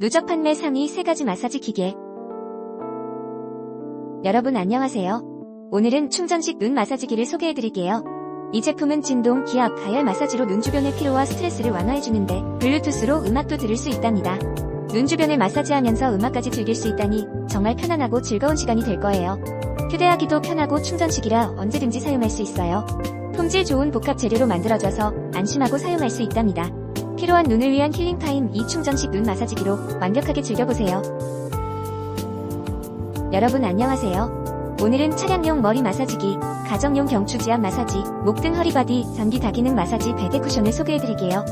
누적 판매 상위 3가지 마사지 기계. 여러분 안녕하세요. 오늘은 충전식 눈 마사지기를 소개해드릴게요. 이 제품은 진동, 기압, 가열 마사지로 눈 주변의 피로와 스트레스를 완화해주는데 블루투스로 음악도 들을 수 있답니다. 눈 주변을 마사지하면서 음악까지 즐길 수 있다니 정말 편안하고 즐거운 시간이 될 거예요. 휴대하기도 편하고 충전식이라 언제든지 사용할 수 있어요. 품질 좋은 복합 재료로 만들어져서 안심하고 사용할 수 있답니다. 필요한 눈을 위한 힐링타임 이 충전식 눈 마사지기로 완벽하게 즐겨보세요. 여러분 안녕하세요. 오늘은 차량용 머리 마사지기, 가정용 경추지압 마사지, 목 등 허리바디, 전기 다기능 마사지 베개 쿠션을 소개해드릴게요.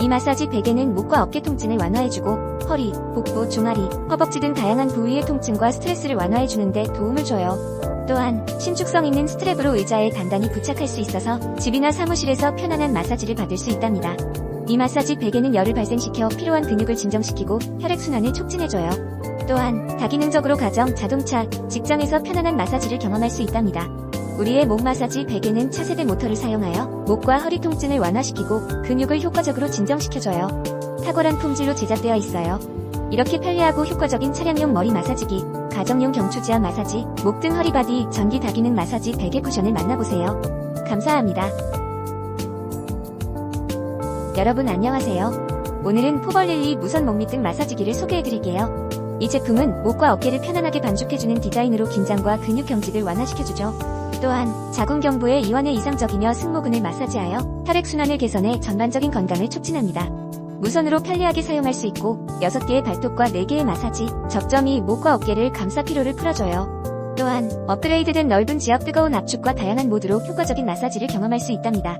이 마사지 베개는 목과 어깨 통증을 완화해주고 허리, 복부, 종아리, 허벅지 등 다양한 부위의 통증과 스트레스를 완화해주는데 도움을 줘요. 또한 신축성 있는 스트랩으로 의자에 단단히 부착할 수 있어서 집이나 사무실에서 편안한 마사지를 받을 수 있답니다. 이 마사지 베개는 열을 발생시켜 필요한 근육을 진정시키고 혈액순환을 촉진해줘요. 또한 다기능적으로 가정, 자동차, 직장에서 편안한 마사지를 경험할 수 있답니다. 우리의 목 마사지 베개는 차세대 모터를 사용하여 목과 허리 통증을 완화시키고 근육을 효과적으로 진정시켜줘요. 탁월한 품질로 제작되어 있어요. 이렇게 편리하고 효과적인 차량용 머리 마사지기, 가정용 경추지압 마사지, 목 등 허리바디, 전기 다기능 마사지 베개 쿠션을 만나보세요. 감사합니다. 여러분 안녕하세요. 오늘은 포벌릴리 무선 목밑 등 마사지기를 소개해드릴게요. 이 제품은 목과 어깨를 편안하게 반죽해주는 디자인으로 긴장과 근육 경직을 완화시켜주죠. 또한 자궁경부의 이완에 이상적이며 승모근을 마사지하여 혈액순환을 개선해 전반적인 건강을 촉진합니다. 무선으로 편리하게 사용할 수 있고 6개의 발톱과 4개의 마사지, 접점이 목과 어깨를 감싸 피로를 풀어줘요. 또한 업그레이드된 넓은 지압 뜨거운 압축과 다양한 모드로 효과적인 마사지를 경험할 수 있답니다.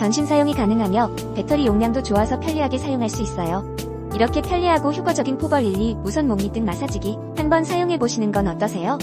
전신 사용이 가능하며 배터리 용량도 좋아서 편리하게 사용할 수 있어요. 이렇게 편리하고 효과적인 포벌릴리 무선 목밑 등 마사지기 한번 사용해 보시는 건 어떠세요?